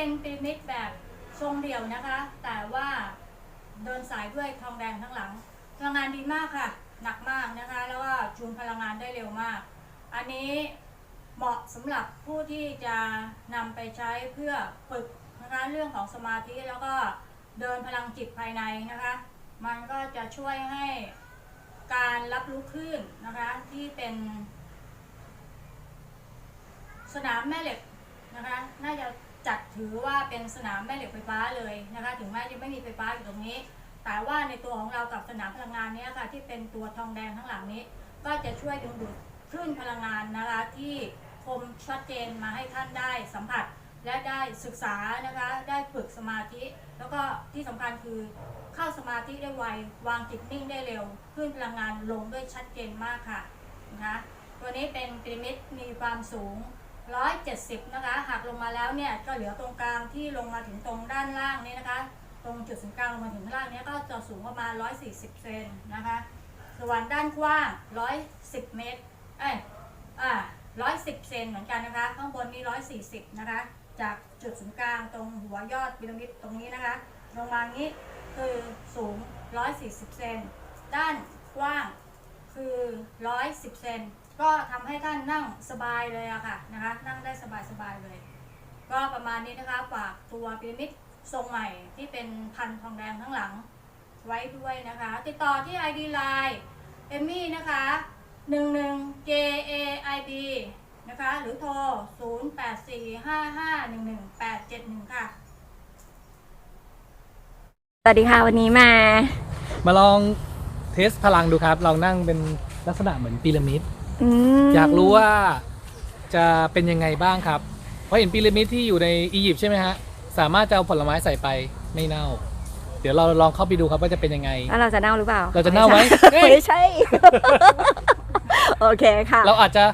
เป็นพีระมิดแบบทรงเดี่ยวนะคะ แต่ว่าเดินสายด้วยทองแดงทั้งหลัง พลังงานดีมากค่ะ หนักมากนะคะ แล้วก็จูนพลังงานได้เร็วมาก อันนี้เหมาะสำหรับผู้ที่จะนำไปใช้เพื่อฝึกนะคะเรื่องของสมาธิแล้วก็เดินพลังจิตภายในนะคะ มันก็จะช่วยให้การรับรู้คลื่นนะคะที่เป็น สนามแม่เหล็กนะคะ น่าจะ จัดถือว่าเป็นสนามแม่เหล็กไฟฟ้าเลยนะคะ ถึงแม้จะไม่มีไฟฟ้าอยู่ตรงนี้ แต่ว่าในตัวของเรากับสนามพลังงานนี้ค่ะที่เป็นตัวทองแดงทั้งหลังนี้ ก็จะช่วยดึงดูดคลื่นพลังงานนะคะที่คมชัดเจนมาให้ท่านได้สัมผัสและได้ศึกษานะคะได้ฝึกสมาธิ แล้วก็ที่สำคัญคือเข้าสมาธิได้ไววางจิตนิ่งได้เร็วคลื่นพลังงานลงด้วยชัดเจนมากค่ะนะคะตัวนี้เป็นพีระมิดมีความสูง 170 นะคะหักลงมาแล้วเนี่ยก็เหลือตรงกลางที่ลงมาถึงตรงด้านล่างนี้นะคะ ตรงจุดศูนย์กลางลงมาถึงข้างล่างเนี้ก็จะสูงประมาณ 140 เซนนะคะส่วนด้านกว้าง 110 เมตรเอ้ยอ่า110 เซนเหมือนกันนะคะ ข้างบนนี้ 140 นะคะ จากจุดศูนย์กลางตรงหัวยอดพีระมิดตรงนี้นะคะ ลงมางี้คือสูง 140 เซน ด้านกว้างคือ 110 เซน ก็ทำให้ท่านนั่งสบายเลยอะค่ะนะคะ นั่งได้สบายๆเลย ก็ประมาณนี้นะคะฝากตัวพีระมิดทรงใหม่ที่เป็นพันทองแดงทั้งหลังไว้ด้วยนะคะ ติดต่อที่ ID Line เอมมี่นะคะ11 J A I B นะคะ หรือโทร 0845511871 ค่ะ สวัสดีค่ะ วันนี้มา มาลองเทสพลังดูครับ ลองนั่งเป็นลักษณะเหมือนพีระมิดอื มอยากรู้ว่าจะเป็นยังไงบ้างครับเพราะเห็นพีระมิดที่อยู่ในอียิปต์ใช่ไหมฮะสามารถจะเอาผลไม้ใส่ไปไม่เน่า เดี๋ยวเราลองเข้าไปดูครับว่าจะเป็นยังไง แล้วเราจะเน่าหรือเปล่าเราจะเน่าไหมไม่ใช่ โอเคค่ะ เราอาจจะ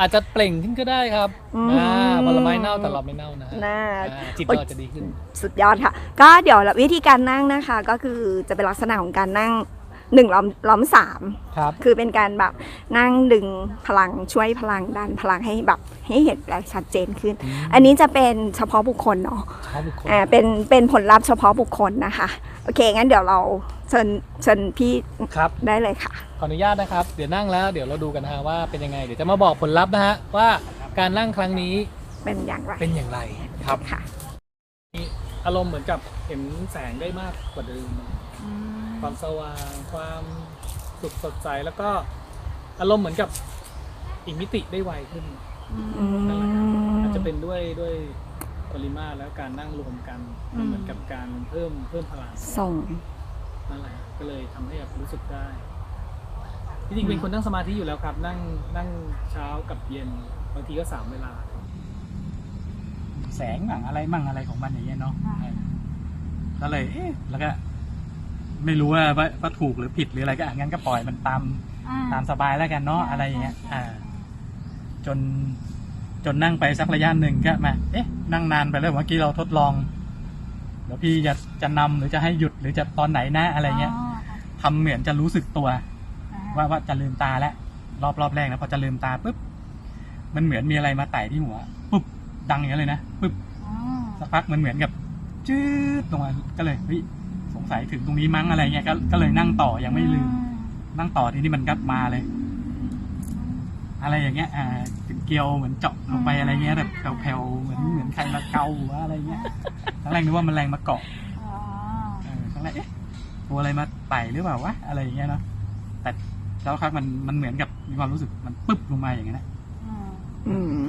อาจจะเปล่งขึ้นก็ได้ครับอืมอ่าผลไม้เน่าแต่เราไม่เน่านะฮะน่า อ่าจิตเราอาจจะดีขึ้น สุดยอดค่ะ ก็เดี๋ยววิธีการนั่งนะคะ ก็คือจะเป็นลักษณะของการนั่ง หนึ่งล้อมล้อมสามครับ คือเป็นการแบบนั่งดึงพลังช่วยพลังดันพลังให้แบบให้เห็นและชัดเจนขึ้นอืมอันนี้จะเป็นเฉพาะบุคคลเนาะชอบบุคคลอ่าเป็นเป็นผลลัพธ์เฉพาะบุคคลนะคะ โอเค งั้นเดี๋ยวเราเชิญเชิญพี่ครับได้เลยค่ะ ขออนุญาตนะครับ เดี๋ยวนั่งแล้วเดี๋ยวเราดูกันนะฮะว่าเป็นยังไง เดี๋ยวจะมาบอกผลลัพธ์นะฮะว่าการนั่งครั้งนี้เป็นอย่างไรเป็นอย่างไรครับค่ะอารมณ์เหมือนกับเห็นแสงได้มากกว่าเดิม ความสว่างความสุขสดใสแล้วก็อารมณ์เหมือนกับอีกมิติได้ไวขึ้นนั่นแหละครับอาจจะเป็นด้วยด้วยปริมาตรแล้วการนั่งรวมกันมันเหมือนกับการเพิ่มเพิ่มพลังส่งนั่นแหละก็เลยทำให้แบบรู้สึกได้จริงๆเป็นคนนั่งสมาธิอยู่แล้วครับ นั่งนั่งเช้ากับเย็นบางทีก็สามเวลา แสงมั่งอะไรมั่งอะไรของมันอย่างเงี้ยเนาะเออก็เลยเอ๊ะแล้วก็ ไม่รู้ว่าว่าว่าถูกหรือผิดหรืออะไรก็อะงั้นก็ปล่อยมันตามตามสบายแล้วกันเนาะอะไรอย่างเงี้ย อ่า จนจนนั่งไปสักระยะหนึ่งก็มา เอ๊ะ นั่งนานไปแล้วเมื่อกี้เราทดลองเดี๋ยวพี่จะจะนำหรือจะให้หยุดหรือจะตอนไหนนะอะไรเงี้ยทำเหมือนจะรู้สึกตัวว่าว่าจะลืมตาแล้วรอบรอบแรกนะพอจะลืมตาปุ๊บมันเหมือนมีอะไรมาไต่ที่หัวปุ๊บดังอย่างนี้นเลยนะปุ๊บสักพักมันเหมือนกับจืดลงมาก็เลยเฮ้ย สงสัยถึงตรงนี้มั้งอะไรเงี้ยก็ก็เลยนั่งต่อยังไม่ลืม นั่งต่อทีนี้มันก็มาเลย อะไรอย่างเงี้ย อ่าเป็นเกลียวเหมือนเจาะลงไปอะไรเงี้ยแบบแผ่วๆเหมือนเหมือนใครมาเกาหัวอะไรเงี้ยครั้งแรกนึกว่ามันแรงมาเกาะเออครั้งแรกเอ๊ะตัวอะไรมาไต่หรือเปล่าวะอะไรอย่างเงี้ยเนาะแต่แล้วครับมันมันเหมือนกับมีความรู้สึกมันปึ๊บลงมาอย่างเงี้ยนะอืม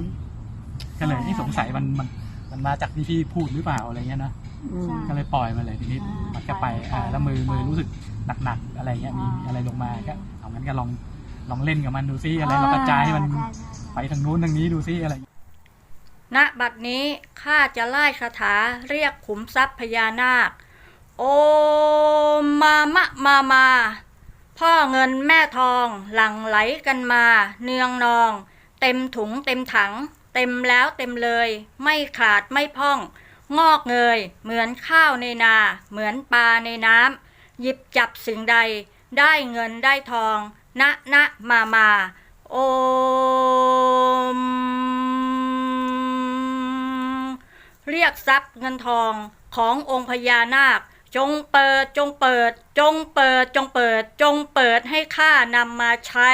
ก็เลยนี่สงสัยมันมันมันมาจากที่พี่พูดหรือเปล่าอะไรเงี้ยเนาะ อืม ก็เลยปล่อยมาเลยทีนี้มันก็ไปอ่าแล้วมือมือรู้สึกหนักๆอะไรเงี้ยมี มีอะไรลงมาก็เอางั้นก็ลองลองเล่นกับมันดูซิอะไรเรากระจายให้มันไปทางนู้นทางนี้ดูซิอะไร ณบัดนี้ข้าจะไล่คาถาเรียกขุมทรัพย์พญานาค โอมมามะมามา พ่อเงินแม่ทองหลั่งไหลกันมา เนืองนอง เต็มถุงเต็มถัง เต็มแล้วเต็มเลย ไม่ขาดไม่พ่อง งอกเงย เหมือนข้าวในนา เหมือนปลาในน้ำหยิบจับสิ่งใด ได้เงินได้ทอง ณณมามา โอม เรียกทรัพย์เงินทองขององค์พญานาค จงเปิดจงเปิด จงเปิดจงเปิด จงเปิดให้ข้านำมาใช้